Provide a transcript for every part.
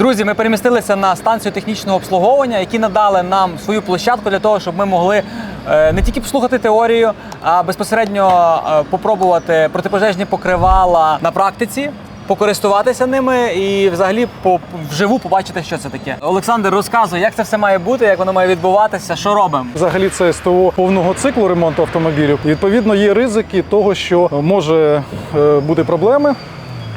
Друзі, ми перемістилися на станцію технічного обслуговування, які надали нам свою площадку для того, щоб ми могли е, не тільки послухати теорію, а безпосередньо е, попробувати протипожежні покривала на практиці. Покористуватися ними і взагалі по вживу побачити, що це таке. Олександр розказує, як це все має бути, як воно має відбуватися, що робимо. Взагалі це СТО повного циклу ремонту автомобілів. І, відповідно, є ризики того, що може е, бути проблеми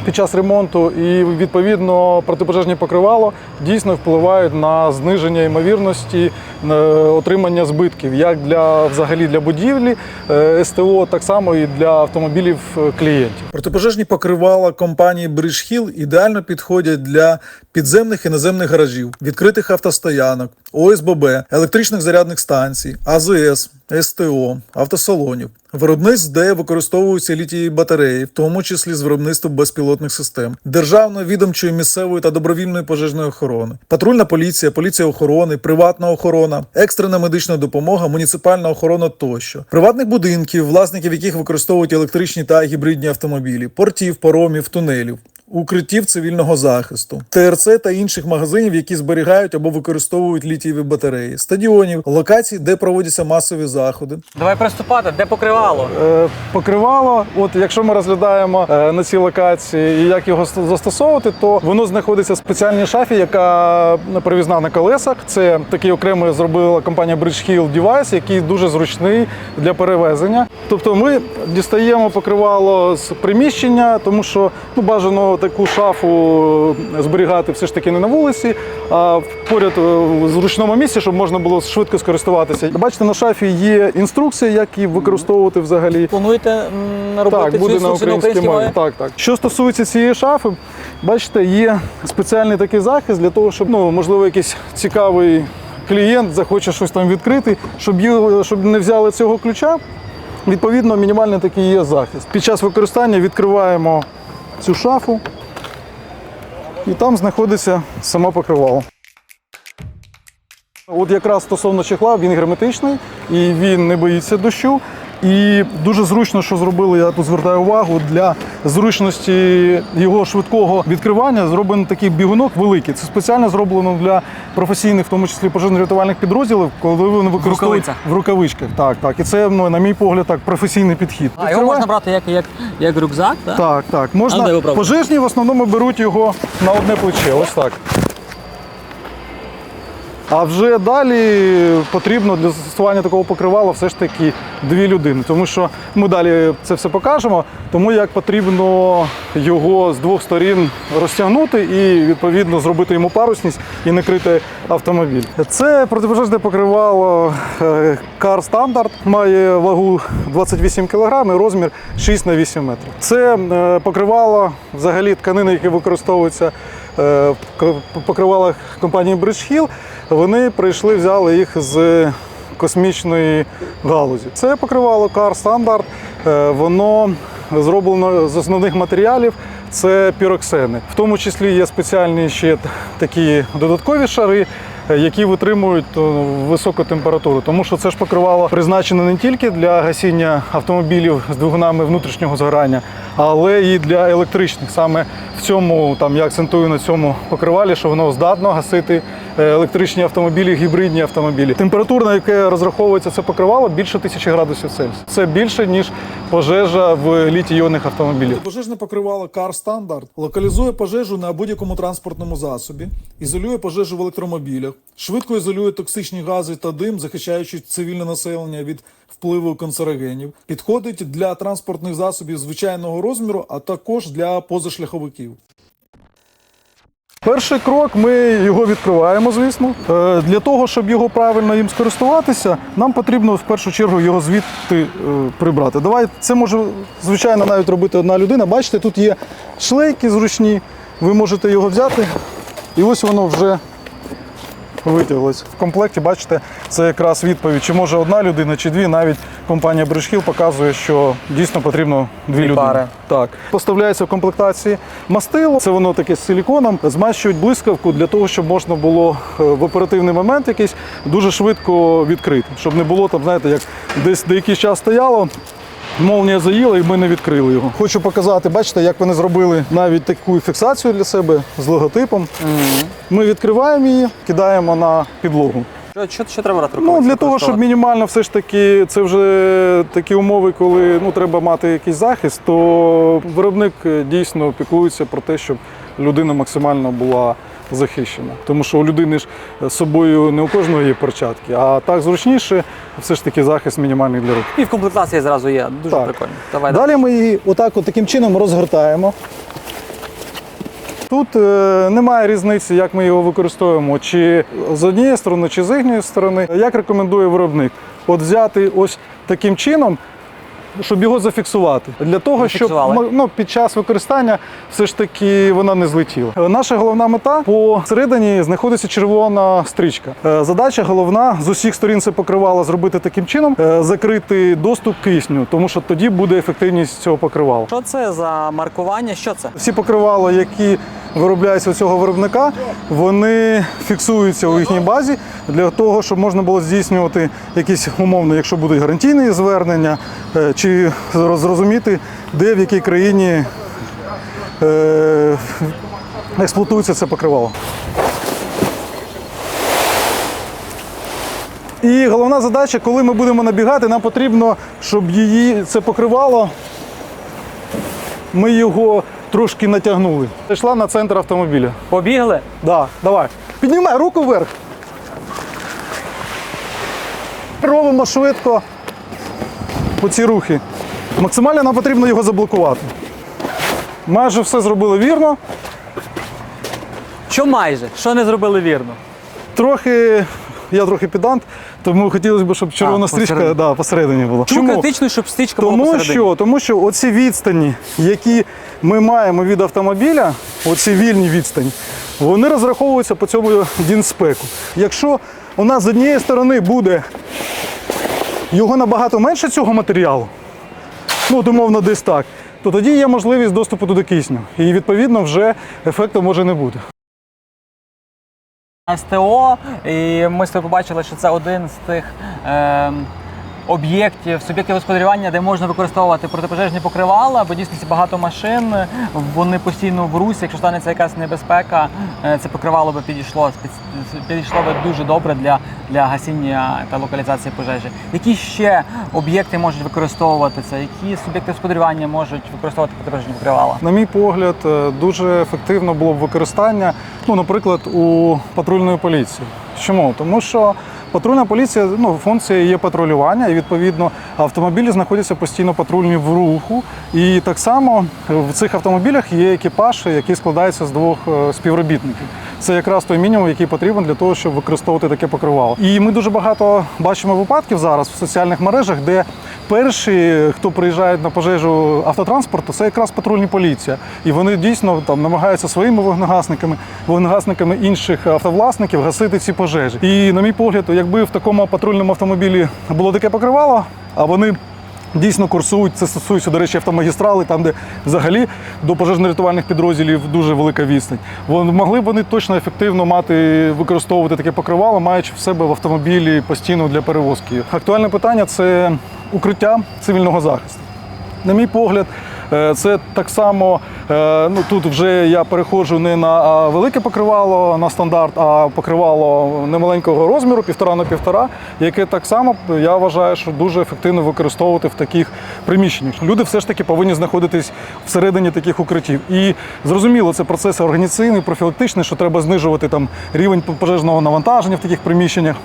під час ремонту, і відповідно протипожежні покривало дійсно впливають на зниження ймовірності е, отримання збитків, як для взагалі для будівлі е, СТО, так само і для автомобілів е, клієнтів. Протипожежні покривала компанії Bridge Hill ідеально підходять для підземних і наземних гаражів, відкритих автостоянок, ОСББ, електричних зарядних станцій, АЗС, СТО, автосалонів. Виробництв, де використовуються літії батареї, в тому числі з виробництвом безпілотних систем, державної відомчої місцевої та добровільної пожежної охорони, патрульна поліція, поліція охорони, приватна охорона, екстрена медична допомога, муніципальна охорона тощо, приватних будинків, власників яких використовують електричні та гібридні автомобілі, портів, поромів, тунелів. Укриттів цивільного захисту, ТРЦ та інших магазинів, які зберігають або використовують літієві батареї, стадіонів, локацій, де проводяться масові заходи, Давай приступати, де покривало? Е, Покривало, от якщо ми розглядаємо е, на цій локації і як його застосовувати, то воно знаходиться в спеціальній шафі, яка привізна на колесах. Це такий окремий зробила компанія Bridge Hill Device, який дуже зручний для перевезення. Тобто ми дістаємо покривало з приміщення, тому що ну, бажано таку шафу зберігати все ж таки не на вулиці, а поряд е, в зручному місці, щоб можна було швидко скористуватися. Бачите, на шафі є інструкція, як її використовувати взагалі. Плануєте м, робити Так, буде на на українській українській мові. мові? Так, так. Що стосується цієї шафи, бачите, є спеціальний такий захист для того, щоб ну, можливо, якийсь цікавий клієнт захоче щось там відкрити, щоб його щоб не взяли цього ключа. Відповідно, мінімальний такий є захист. Під час використання відкриваємо цю шафу, і там знаходиться саме покривало. От якраз стосовно чехла, він герметичний і він не боїться дощу. І дуже зручно, що зробили, я тут звертаю увагу, для зручності його швидкого відкривання зроблений такий бігунок великий. Це спеціально зроблено для професійних, в тому числі пожежно-рятувальних підрозділів, коли вони використовують рукавицях. в рукавичках. Так, так. І це, ну, на мій погляд, так професійний підхід. А його можна брати як, як, як рюкзак, так? Так, так. Можна пожежні в основному беруть його на одне плече. Ось так. А вже далі потрібно для застосування такого покривала все ж таки дві людини, тому що ми далі це все покажемо. Тому як потрібно його з двох сторін розтягнути і відповідно зробити йому парусність і накрити автомобіль. Це протипожежне покривало е, Car Standard, має вагу 28 кг і розмір 6 на 8 метрів. Це е, покривало взагалі тканини, які використовуються покривалах компанії Bridge Hill. Вони прийшли, взяли їх з космічної галузі. Це покривало Car Standard. Е, Воно зроблено з основних матеріалів. Це піроксени. В тому числі є спеціальні ще такі додаткові шари, е, які витримують е, високу температуру. Тому що це ж покривало призначене не тільки для гасіння автомобілів з двигунами внутрішнього згорання, але і для електричних. Саме в цьому там я акцентую на цьому покривалі, що воно здатно гасити е, електричні автомобілі, гібридні автомобілі. Температура, на яке розраховується це покривало, більше тисячі градусів Цельсія. Це більше ніж пожежа в літій-іонних автомобілях. Пожежне покривало Car Standard локалізує пожежу на будь-якому транспортному засобі, ізолює пожежу в електромобілях, швидко ізолює токсичні гази та дим, захищаючи цивільне населення від впливу канцерогенів. Підходить для транспортних засобів звичайного розміру, а також для позашляховиків. Перший крок ми його відкриваємо, звісно. Е, Для того, щоб його правильно їм скористуватися, нам потрібно в першу чергу його звідти е, прибрати. Давай це може звичайно навіть робити одна людина. Бачите, тут є шлейки зручні. Ви можете його взяти, і ось воно вже витяглось. В комплекті, бачите, це якраз відповідь, чи може одна людина, чи дві. Навіть компанія Bridge показує, що дійсно потрібно дві, людини. пари. Так, поставляється в комплектації мастило. Це воно таке з силіконом. Змащують блискавку для того, щоб можна було е, в оперативний момент якийсь дуже швидко відкрити, щоб не було там, знаєте, як десь деякий час стояло. Молнія заїла і ми не відкрили його. Хочу показати, бачите, як вони зробили навіть таку фіксацію для себе з логотипом. Ми відкриваємо її, кидаємо на підлогу. Що, що, що треба брати Ну, для того, щоб мінімально все ж таки, це вже такі умови, коли ну, треба мати якийсь захист, то виробник е, дійсно піклується про те, щоб людина максимально була захищена. Тому що у людини ж з собою не у кожного є перчатки, а так зручніше, все ж таки захист мінімальний для рук. І в комплектації зразу є. Дуже Так. прикольно. Давай, Далі ми її отак от таким чином розгортаємо. Тут е, немає різниці, як ми його використовуємо, чи з однієї сторони, чи з іншої сторони. Як рекомендує виробник, от взяти ось таким чином, щоб його зафіксувати. Для того, щоб Зафіксували. ну, під час використання все ж таки вона не злетіла. Е, Наша головна мета посередині знаходиться червона стрічка. Е, Задача головна з усіх сторін це покривало зробити таким чином, е, закрити доступ кисню, тому що тоді буде ефективність цього покривала. Що це за маркування? Що це? Всі покривала, які виробляються у цього виробника, вони фіксуються у їхній базі для того, щоб можна було здійснювати якісь умовно, якщо будуть гарантійні звернення, чи зрозуміти, де в якій країні е, експлуатується це покривало. І головна задача, коли ми будемо набігати, нам потрібно, щоб її це покривало ми його трошки натягнули. Йшла на центр автомобіля. Побігли? Да, давай. Піднімай руку вверх. Робимо швидко оці рухи. Максимально нам потрібно його заблокувати. Майже все зробили вірно. Що майже? Що не зробили вірно? Трохи, я трохи педант, тому хотілося б, щоб червона А, стрічка посередині. да, посередині була. Чому критично, щоб стрічка була Тому посередині? що, тому що оці відстані, які ми маємо від автомобіля, оці вільні відстані, вони розраховуються по цьому дінспеку. Якщо у нас з однієї сторони буде його набагато менше цього матеріалу, ну, от умовно, десь так, то тоді є можливість доступу до кисню. І відповідно вже ефекту може не бути. СТО, і ми з тобою побачили, що це один з тих ем, об'єктів, суб'єктів господарювання, де можна використовувати протипожежні покривала, бо дійсно багато машин, вони постійно в русі. Якщо станеться якась небезпека, е, це покривало би підійшло підійшло би дуже добре для, для гасіння та локалізації пожежі. Які ще об'єкти можуть використовувати це? Які суб'єкти господарювання можуть використовувати протипожежні покривала? На мій погляд, е, дуже ефективно було б використання, ну, наприклад, у патрульної поліції. Чому? Тому що патрульна поліція, ну, функція є патрулювання, і відповідно автомобілі знаходяться постійно патрульні в руху. І так само в цих автомобілях є екіпаж, який складається з двох е, співробітників. Це якраз той мінімум, який потрібен для того, щоб використовувати таке покривало. І ми дуже багато бачимо випадків зараз в соціальних мережах, де перші, хто приїжджають на пожежу автотранспорту, це якраз патрульні поліція. І вони дійсно там намагаються своїми вогнегасниками, вогнегасниками інших автовласників гасити ці пожежі. І на мій погляд, якби в такому патрульному автомобілі було таке покривало, а вони дійсно курсують. Це стосується, до речі, автомагістрали, там, де взагалі до пожежно-рятувальних підрозділів дуже велика відстань. Вони Могли б вони точно ефективно мати використовувати таке покривало, маючи в себе в автомобілі постійно для перевозки. Актуальне питання це укриття цивільного захисту. На мій погляд, це так само. е, Ну тут вже я переходжу не на велике покривало на стандарт, а покривало немаленького розміру, півтора на півтора, яке так само я вважаю, що дуже ефективно використовувати в таких приміщеннях. Люди все ж таки повинні знаходитись всередині таких укриттів. І зрозуміло, це процес організаційний, профілактичний, що треба знижувати там рівень пожежного навантаження в таких приміщеннях.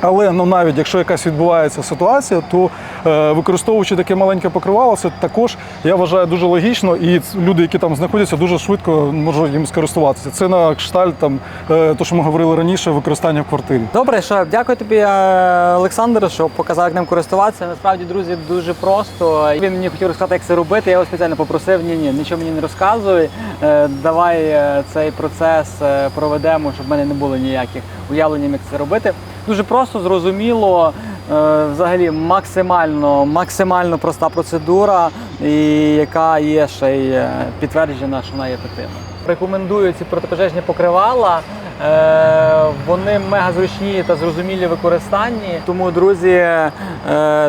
Але ну навіть якщо якась відбувається ситуація, то е, використовуючи таке маленьке покривало, це також я вважаю дуже логічно, і люди, які там знаходяться, дуже швидко можуть їм скористуватися. Це на кшталт там, е, то, що ми говорили раніше, використання в квартирі. Добре, що дякую тобі, е, Олександр, що показав, як ним користуватися. Насправді, друзі, дуже просто. Він мені хотів розказати, як це робити. Я його спеціально попросив. Ні, ні, нічого мені не розказуй. Е, Давай е, цей процес проведемо, щоб в мене не було ніяких уявлень, як це робити. Дуже просто, зрозуміло. е, Взагалі максимально, максимально проста процедура, і яка є ще й е, підтверджена, що вона є ефективна. Рекомендую ці протипожежні покривала Е, вони мега зручні та зрозумілі в використанні. Тому, друзі,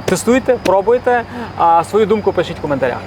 тестуйте, пробуйте, а свою думку пишіть в коментарях.